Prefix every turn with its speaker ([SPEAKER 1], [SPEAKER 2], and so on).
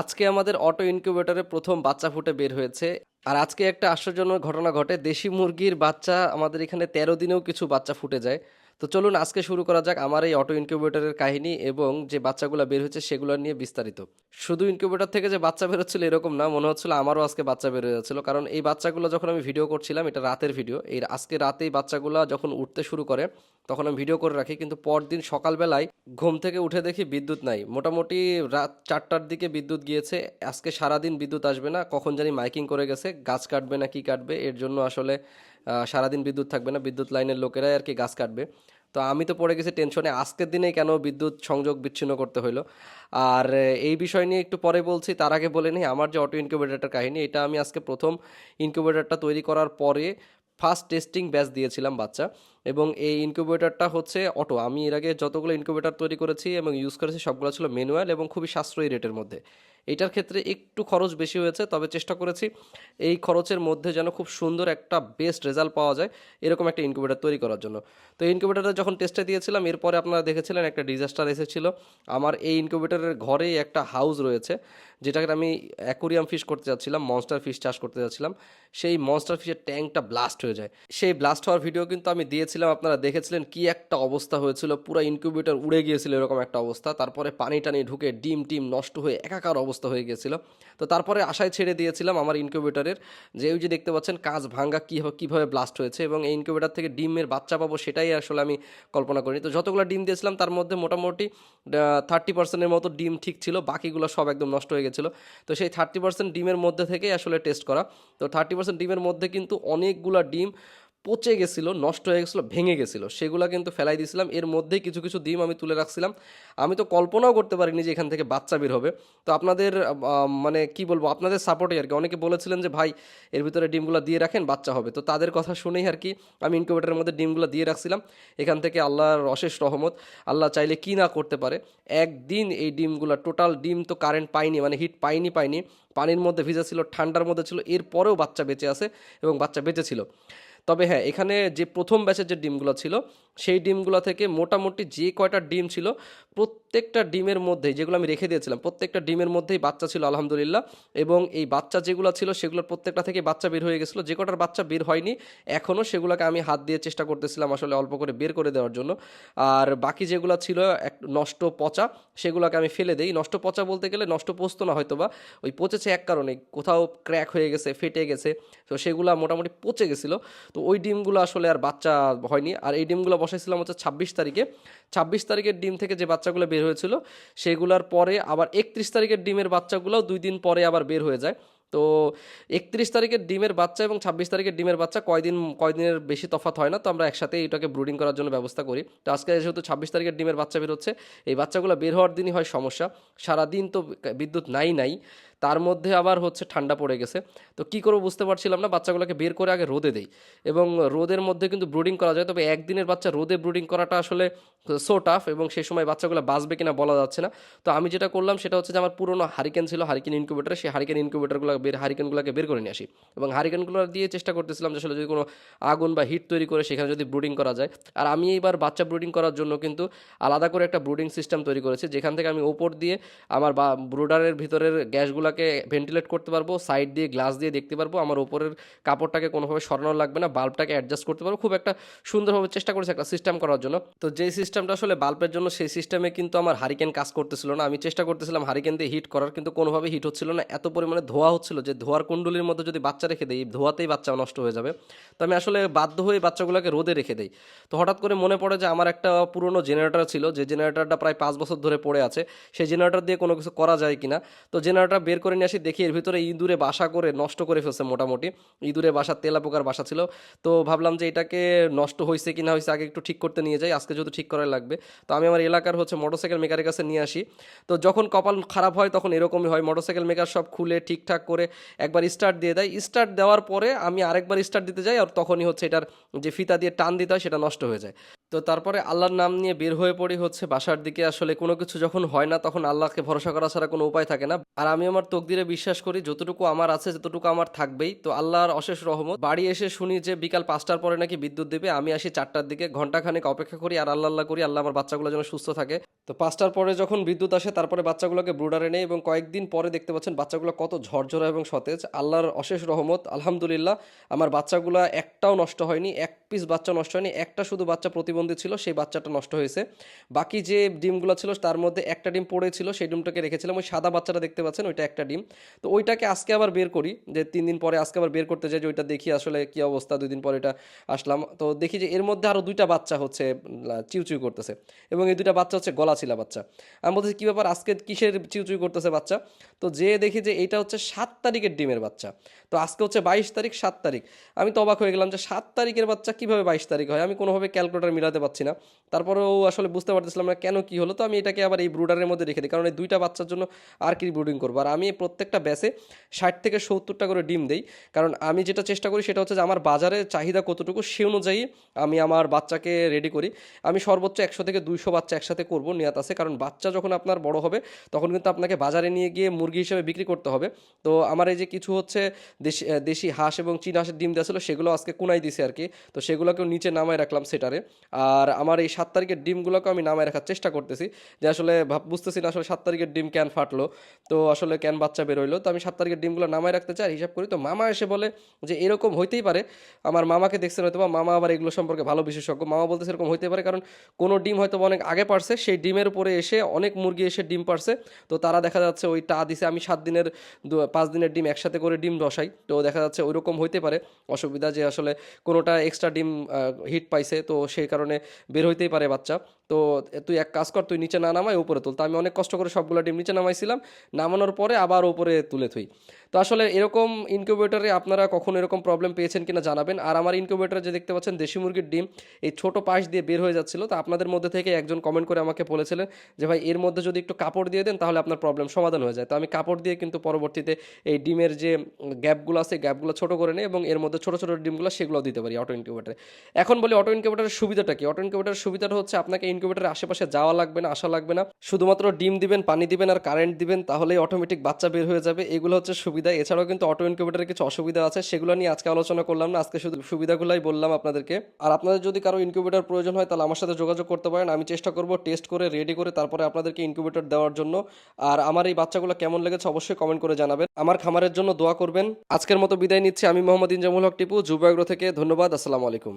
[SPEAKER 1] আজকে আমাদের অটো ইনকিউবেটরে প্রথম বাচ্চা ফুটে বের হয়েছে। আর আজকে একটা আশ্চর্যজনক ঘটনা ঘটে। দেশি মুরগির বাচ্চা আমাদের এখানে তেরো দিনেও কিছু বাচ্চা ফুটে যায়। তো চলুন আজকে শুরু করা যাক আমার এই অটো ইনকিউবেটরের কাহিনী এবং যে বাচ্চাগুলো বের হয়েছে সেগুলো নিয়ে বিস্তারিত। শুধু ইনকিউবেটর থেকে যে বাচ্চা বেরোচ্ছিল এরকম না, মনে হচ্ছিল আমারও আজকে বাচ্চা বের হয়ে যাচ্ছিল। কারণ এই বাচ্চাগুলো যখন আমি ভিডিও করছিলাম, এটা রাতের ভিডিও, এই আজকে রাতেই বাচ্চাগুলো যখন উঠতে শুরু করে, তখন আমি ভিডিও করে রাখি। কিন্তু পরদিন সকালবেলায় ঘুম থেকে উঠে দেখি বিদ্যুৎ নাই। মোটামুটি রাত চারটার দিকে বিদ্যুৎ গিয়েছে। আজকে সারাদিন বিদ্যুৎ আসবে না। কখন জানি মাইকিং করে গেছে, গাছ কাটবে না, কি কাটবে? এর জন্য আসলে সারাদিন বিদ্যুৎ থাকবে না, বিদ্যুৎ লাইনের লোকেরাই আর কি গাছ কাটবে। তো আমি তো পড়ে গেছি টেনশনে, আজকের দিনে কেন বিদ্যুৎ সংযোগ বিচ্ছিন্ন করতে হলো আর এই বিষয় নিয়ে একটু পরে বলছি, তার আগে বলে নিই, আমার যে অটো ইনকিউবেটরটার কাহিনী, এটা আমি আজকে প্রথম ইনকিউবেটরটা তৈরি করার পরে ফার্স্ট টেস্টিং ব্যাচ দিয়েছিলাম বাচ্চা। এবং এই ইনকিউবেটরটা হচ্ছে অটো আমি এর আগে যতগুলো ইনকিউবেটর তৈরি করেছি এবং ইউজ করেছি, সবগুলো ছিল ম্যানুয়াল এবং খুবই সাশ্রয়ী রেটের মধ্যে। এটার ক্ষেত্রে একটু খরচ বেশি হয়েছে, তবে চেষ্টা করেছি এই খরচের মধ্যে যেন খুব সুন্দর একটা বেস্ট রেজাল্ট পাওয়া যায় এরকম একটা ইনকিউবেটর তৈরি করার জন্য। তো ইনকিউবেটরটা যখন টেস্টে দিয়েছিলাম, এরপরে আপনারা দেখেছিলেন একটা ডিজাস্টার এসেছিল। আমার এই ইনকিউবেটরের ঘরেই একটা হাউস রয়েছে, যেটাকে আমি অ্যাকোরিয়াম ফিশ করতে যাচ্ছিলাম মনস্টার ফিশ চাষ করতে যাচ্ছিলাম। সেই মনস্টার ফিশের ট্যাঙ্কটা ব্লাস্ট হয়ে যায়। সেই ব্লাস্ট হওয়ার ভিডিও কিন্তু আমি দিয়েছিলাম, আপনারা দেখেছিলেন কি একটা অবস্থা হয়েছিল, পুরো ইনকিউবেটর উড়ে গিয়েছিল এরকম একটা অবস্থা। তারপরে পানি টানি ঢুকে ডিম টিম নষ্ট হয়ে একাকার অবস্থা হয়ে গিয়েছিল তো তারপরে আশায় ছেড়ে দিয়েছিলাম আমার ইনকিউবেটরের যে, ওই যে দেখতে পাচ্ছেন কাজ ভাঙ্গা কী কীভাবে ব্লাস্ট হয়েছে এবং এই ইনকিউবেটর থেকে ডিমের বাচ্চা পাবো সেটাই আসলে আমি কল্পনা করিনি। তো যতগুলো ডিম দিয়েছিলাম তার মধ্যে মোটামুটি থার্টি পার্সেন্টের মতো ডিম ঠিক ছিল, বাকিগুলো সব একদম নষ্ট হয়ে গেছিল। তো সেই থার্টি পার্সেন্ট ডিমের মধ্যে থেকেই আসলে টেস্ট করা। তো থার্টি পার্সেন্ট ডিমের মধ্যে কিন্তু অনেকগুলো ডিম পচে গেছিল, নষ্ট হয়ে গেছিল, ভেঙে গেছিল। সেগুলো কিন্তু ফেলাই দিয়েছিলাম এর মধ্যেই কিছু কিছু ডিম আমি তুলে রাখছিলাম। আমি তো কল্পনাও করতে পারিনি যে এখান থেকে বাচ্চা বের হবে। তো আপনাদের মানে কি বলব, আপনাদের সাপোর্টে আর কি। অনেকে বলেছিলেন যে, ভাই, এর ভিতরে ডিমগুলো দিয়ে রাখেন, বাচ্চা হবে। তো তাদের কথা শুনেই আর কি আমি ইনকিউবেটারের মধ্যে ডিমগুলো দিয়ে রাখছিলাম। এখান থেকে আল্লাহর অশেষ রহমত, আল্লাহ চাইলে কি না করতে পারে। একদিন এই ডিমগুলো টোটাল ডিম তো কারেন্ট পাইনি মানে হিট পাইনি পাইনি। পানির মধ্যে ভিজা ছিল, ঠান্ডার মধ্যে ছিল। এরপরেও বাচ্চা বেঁচে আছে এবং বাচ্চা বেঁচে ছিল। তবে হ্যাঁ এখানে যে প্রথম ব্যাচের যে ডিমগুলো ছিল, সেই ডিমগুলো থেকে মোটামুটি যে কয়টা ডিম ছিল, প্রত্যেকটা ডিমের মধ্যেই, যেগুলো আমি রেখে দিয়েছিলাম, প্রত্যেকটা ডিমের মধ্যেই বাচ্চা ছিল, আলহামদুলিল্লাহ। এবং এই বাচ্চা যেগুলো ছিল, সেগুলোর প্রত্যেকটা থেকে বাচ্চা বের হয়ে গেছিল। যে কটার বাচ্চা বের হয়নি এখনও সেগুলোকে আমি হাত দিয়ে চেষ্টা করতেছিলাম আসলে অল্প করে বের করে দেওয়ার জন্য। আর বাকি যেগুলো ছিল, এক নষ্ট পচা, সেগুলোকে আমি ফেলে দেই। নষ্ট পচা বলতে গেলে নষ্ট পচতো না হয়তো বা ওই পচেছে এক কারণে। কোথাও ক্র্যাক হয়ে গেছে, ফেটে গেছে, তো সেগুলো মোটামুটি পচে গেছিল। তো ওই ডিমগুলো আসলে আর বাচ্চা হয়নি। আর এই ডিমগুলো বসাইছিলাম হচ্ছে ছাব্বিশ তারিখে। ছাব্বিশ তারিখের ডিম থেকে যে বাচ্চাগুলো বের হয়েছিল, সেগুলোর পরে আবার একত্রিশ তারিখের ডিমের বাচ্চাগুলোও দুই দিন পরে আবার বের হয়ে যায়। তো একত্রিশ তারিখের ডিমের বাচ্চা এবং ছাব্বিশ তারিখের ডিমের বাচ্চা কয়দিন, কয়দিনের বেশি তফাৎ হয় না, তো আমরা একসাথে এটাকে ব্রুডিং করার জন্য ব্যবস্থা করি। তো আজকে যেহেতু ছাব্বিশ তারিখের ডিমের বাচ্চা বের হচ্ছে, এই বাচ্চাগুলো বের হওয়ার দিনই হয় সমস্যা। সারাদিন তো বিদ্যুৎ নাই নাই। তার মধ্যে আবার হচ্ছে ঠান্ডা পড়ে গেছে। তো কী করব বুঝতে পারছিলাম না, বাচ্চাগুলোকে বের করে আগে রোদে দেই। এবং রোদের মধ্যে কিন্তু ব্রুডিং করা যায়, তবে একদিনের বাচ্চা রোদে ব্রুডিং করাটা আসলে সো টাফ এবং সেই সময় বাচ্চাগুলো বাঁচবে কিনা বলা যাচ্ছে না। তো আমি যেটা করলাম, সেটা হচ্ছে যে আমার পুরনো হারিকেন ছিল, হারিকেন ইনকিউবেটার সেই হারিকেন ইনকিউবেটারগুলো বের, হারিকেনগুলোকে বের করে নিয়ে আসি। এবং হারিকেনগুলো দিয়ে চেষ্টা করতেছিলাম যে আসলে যদি কোনো আগুন বা হিট তৈরি করে সেখানে যদি ব্রুডিং করা যায়। আর আমি এইবার বাচ্চা ব্রুডিং করার জন্য কিন্তু আলাদা করে একটা ব্রুডিং সিস্টেম তৈরি করেছি, যেখান থেকে আমি ওপর দিয়ে আমার বা, ব্রুডারের ভিতরের গ্যাসগুলোকে ভেন্টিলেট করতে পারব সাইড দিয়ে গ্লাস দিয়ে দেখতে পারব, আমার ওপরের কাপড়টাকে কোনোভাবে সরানো লাগবে না বাল্বটাকে অ্যাডজাস্ট করতে পারব, খুব একটা সুন্দরভাবে চেষ্টা করেছি একটা সিস্টেম করার জন্য। তো যেই সিস্টেমটা আসলে বাল্বের জন্য, সেই সিস্টেমে কিন্তু আমার হারিকেন কাজ করতেছিল না। আমি চেষ্টা করতেছিলাম হারিকেন দিয়ে হিট করার, কিন্তু কোনোভাবে হিট হচ্ছিল না। এত পরিমাণে ধোয়া হচ্ছিল যে ধোয়ার কুণ্ডলির মধ্যে যদি বাচ্চা রেখে দিই ধোয়াতেই বাচ্চা নষ্ট হয়ে যাবে। তো আমি আসলে বাধ্য হয়ে বাচ্চাগুলোকে রোদে রেখে দিই। তো হঠাৎ করে মনে পড়ে যে আমার একটা পুরনো জেনারেটর ছিল, যে জেনারেটরটা প্রায় পাঁচ বছর ধরে পড়ে আছে। সেই জেনারেটর দিয়ে কোনো কিছু করা যায় কিনা? তো জেনারেটর বের করে নিয়ে আসি, দেখি এর ভিতরে ইঁদুরে বাসা করে নষ্ট করে ফেলছে মোটামুটি। ইঁদুরে বাসা তেলা পোকার বাসা ছিল। তো ভাবলাম যে এটাকে নষ্ট হয়েছে কিনা হয়েছে আগে একটু ঠিক করতে নিয়ে যাই, আজকে যেহেতু ঠিক করা লাগবে। তো আমি আমার এলাকার হচ্ছে মোটরসাইকেল মেকারের কাছে নিয়ে আসি। তো যখন কপাল খারাপ হয় তখন এরকমই হয়, মোটরসাইকেল মেকার সব খুলে ঠিকঠাক করে একবার স্টার্ট দিয়ে দেয়। স্টার্ট দেওয়ার পরে আমি আরেকবার স্টার্ট দিতে যাই আর তখনই হচ্ছে এটার যে ফিতা দিয়ে টান দিতে হয় সেটা নষ্ট হয়ে যায়। তো তারপরে আল্লাহর নাম নিয়ে বের হয়ে পড়ি হচ্ছে বাসার দিকে। আসলে কোনো কিছু যখন হয় না তখন আল্লাহকে ভরসা করা ছাড়া কোনো উপায় থাকে না। আর আমি আমার তকদিরে বিশ্বাস করি, যতটুকু আমার আছে, যতটুকু আমার থাকবেই। তো আল্লাহর অশেষ রহমত। বাড়ি এসে শুনি যে বিকাল পাঁচটার পরে নাকি বিদ্যুৎ দেবে, আমি আসি চারটার দিকে ঘন্টাখানেক অপেক্ষা করি, আর আল্লাহ আল্লাহ করি, আল্লাহ আমার বাচ্চাগুলো যেন সুস্থ থাকে। তো পাঁচটার পরে যখন বিদ্যুৎ আসে, তারপরে বাচ্চাগুলোকে ব্রুডারে নেই এবং কয়েকদিন পরে দেখতে পাচ্ছেন বাচ্চাগুলো কত ঝরঝরা এবং সতেজ। আল্লাহর অশেষ রহমত, আলহামদুলিল্লাহ, আমার বাচ্চাগুলো একটাও নষ্ট হয়নি, এক পিস বাচ্চা নষ্ট হয়নি, একটা শুধু বাচ্চা প্রতিবন্ধী ছিল, সেই বাচ্চাটা নষ্ট হয়েছে। বাকি যে ডিমগুলো ছিল, তার মধ্যে একটা ডিম পড়েছিল, সেই ডিমটাকে রেখেছিলাম, ওই সাদা বাচ্চাটা দেখতে পাচ্ছেন, ওইটা একটা ডিম। তো ওইটাকে আজকে আবার বের করি, যে তিন দিন পরে আজকে আবার বের করতে যাই যে ওইটা দেখি আসলে কি অবস্থা, দুই দিন পরে এটা আসলাম। তো দেখি যে এর মধ্যে আরও দুইটা বাচ্চা হচ্ছে চিউচিউ করতেছে এবং এই দুইটা বাচ্চা হচ্ছে গলা ছিলা বাচ্চা। আমি বলতেছি, কী ব্যাপার, আজকে কিসের চিউচিউ করতেছে বাচ্চা? তো যে দেখি যে এইটা হচ্ছে সাত তারিখের ডিমের বাচ্চা। তো আজকে হচ্ছে বাইশ তারিখ, সাত তারিখ। আমি তো অবাক হয়ে গেলাম যে সাত তারিখের বাচ্চা কীভাবে বাইশ তারিখ হয়? আমি কোনোভাবে ক্যালকুলেটার মিলাতে পারছি না। তারপরেও আসলে বুঝতে পারতেছিলাম না কেন কী হলো। তো আমি এটাকে আবার এই ব্রুডারের মধ্যে রেখে দিই, কারণ এই দুইটা বাচ্চার জন্য আর কি ব্রুডিং করব? আর আমি প্রত্যেকটা ব্যাসে ষাট থেকে সত্তরটা করে ডিম দেই। কারণ আমি যেটা চেষ্টা করি সেটা হচ্ছে যে আমার বাজারে চাহিদা কতটুকু সে অনুযায়ী আমি আমার বাচ্চাকে রেডি করি। আমি সর্বোচ্চ একশো থেকে দুইশো বাচ্চা একসাথে করব নিয়াত আছে। কারণ বাচ্চা যখন আপনার বড় হবে, তখন কিন্তু আপনাকে বাজারে নিয়ে গিয়ে মুরগি হিসেবে বিক্রি করতে হবে। তো আমার এই যে কিছু হচ্ছে দেশি দেশি হাঁস এবং চীন হাঁসের ডিম দেওয়া ছিল, সেগুলো আজকে কুনাই দিছে আর কি তো সেগুলোকেও নিচে নামায় রাখলাম সেটারে। আর আমার এই সাত তারিখের ডিমগুলোকে আমি নামায় রাখার চেষ্টা করতেছি। যে আসলে বুঝতেছি না আসলে সাত তারিখের ডিম ক্যান ফাটলো। তো আসলে ক্যান বাচ্চা বেরোইলো তো আমি সাত তারিখের ডিমগুলো নামায় রাখতে চাই। হিসাব করি তো মামা এসে বলে যে, এরকম হইতেই পারে। আমার মামাকে দেখছেন হয়তো বা মামা আবার এগুলো সম্পর্কে ভালো বিশেষজ্ঞ। মামা বলতে সেরকম হইতে পারে, কারণ কোনো ডিম হয়তো অনেক আগে পারছে, সেই ডিমের উপরে এসে অনেক মুরগি এসে ডিম পারছে। তো তারা দেখা যাচ্ছে ওই টা দিছে, আমি সাত দিনের পাঁচ দিনের ডিম একসাথে করে ডিম বসাই তো দেখা যাচ্ছে ওই রকম হইতে পারে। অসুবিধা যে আসলে কোনোটা এক্সট্রা ডিম হিট পাইছে, তো সেই কারণে বের হইতেই পারে বাচ্চা। তো তুই এক কাজ কর, তুই নিচে না নামাই উপরে তুল। তো আমি অনেক কষ্ট করে সবগুলো ডিম নিচে নামাইছিলাম। নামানোর পরে আবার উপরে তুলে থুই। তো আসলে এরকম ইনকিউবেটরে আপনারা কখনো এরকম প্রবলেম পেয়েছেন কিনা জানাবেন। আর আমার ইনকিউবেটরে যে দেখতে পাচ্ছেন দেশি মুরগির ডিম, এই ছোট পাশ দিয়ে বের হয়ে যাচ্ছিল। তো আপনাদের মধ্যে থেকে একজন কমেন্ট করে আমাকে বলেছিলেন যে, ভাই, এর মধ্যে যদি একটু কাপড় দিয়ে দেন, তাহলে আপনার প্রবলেম সমাধান হয়ে যায়। তো আমি কাপড় দিয়ে কিন্তু পরবর্তীতে এই ডিমের যে গ্যাপগুলো আছে গ্যাপগুলো ছোট করে নিই এবং এর মধ্যে ছোট ছোট ডিমগুলো সেগুলো দিতে পারি অটো ইনকিউবেটারে এখন বলি অটো ইনকিউবেটারের সুবিধাটা কি? অটো ইনকিউবেটারের সুবিধাটা হচ্ছে আপনাকে ইনকিউবেটারের আশেপাশে যাওয়া লাগবে না, আসা লাগবে না। শুধুমাত্র ডিম দিবেন, পানি দিবেন আর কারেন্ট দিবেন, তাহলেই অটোমেটিক বাচ্চা বের হয়ে যাবে, এগুলো হচ্ছে সুবিধা। এছাড়াও কিন্তু অটো ইনকিউবেটারের কিছু অসুবিধা আছে, সেগুলো নিয়ে আজকে আলোচনা করলাম না, আজকে শুধু সুবিধাগুলোই বললাম আপনাদেরকে। আর আপনাদের যদি কারও ইনকিউবেটার প্রয়োজন হয়, তাহলে আমার সাথে যোগাযোগ করতে পারেন। আমি চেষ্টা করব টেস্ট করে রেডি করে তারপরে আপনাদেরকে ইনকিউবেটর দেওয়ার জন্য। আর আমার এই বাচ্চাগুলো কেমন লেগেছে অবশ্যই কমেন্ট করে জানাবেন। আমার খামারের জন্য দোয়া করবেন। আজকের মতো বিদায় নিচ্ছি আমি মোহাম্মদ ইনজামুল হক টিপু যুবাগ্র থেকে। ধন্যবাদ, আসসালামু আলাইকুম।